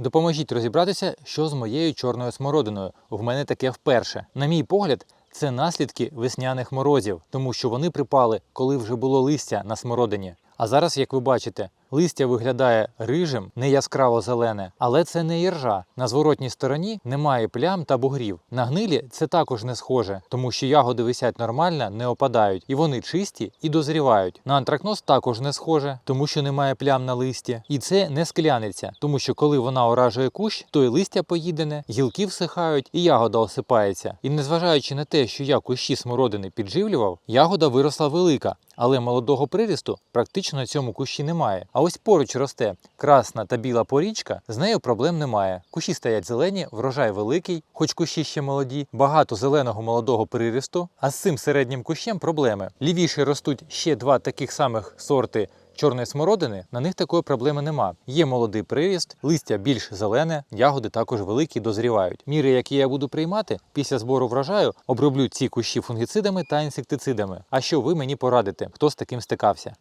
Допоможіть розібратися, що з моєю чорною смородиною. В мене таке вперше. На мій погляд, це наслідки весняних морозів, тому що вони припали, коли вже було листя на смородині. А зараз, як ви бачите, листя виглядає рижим, не яскраво зелене, але це не іржа. На зворотній стороні немає плям та бугрів. На гнилі це також не схоже, тому що ягоди висять нормально, не опадають, і вони чисті і дозрівають. На антракноз також не схоже, тому що немає плям на листі. І це не скляниця, тому що коли вона оражує кущ, то і листя поїдене, гілки всихають, і ягода осипається. І незважаючи на те, що я кущі смородини підживлював, ягода виросла велика, але молодого прирісту практично на цьому кущі немає. А ось поруч росте красна та біла порічка, з нею проблем немає. Кущі стоять зелені, врожай великий, хоч кущі ще молоді, багато зеленого молодого прирісту. А з цим середнім кущем проблеми. Лівіше ростуть ще два таких самих сорти. Чорної смородини на них такої проблеми нема. Є молодий приріст, листя більш зелене, ягоди також великі, дозрівають. Міри, які я буду приймати після збору врожаю, оброблю ці кущі фунгіцидами та інсектицидами. А що ви мені порадите, хто з таким стикався?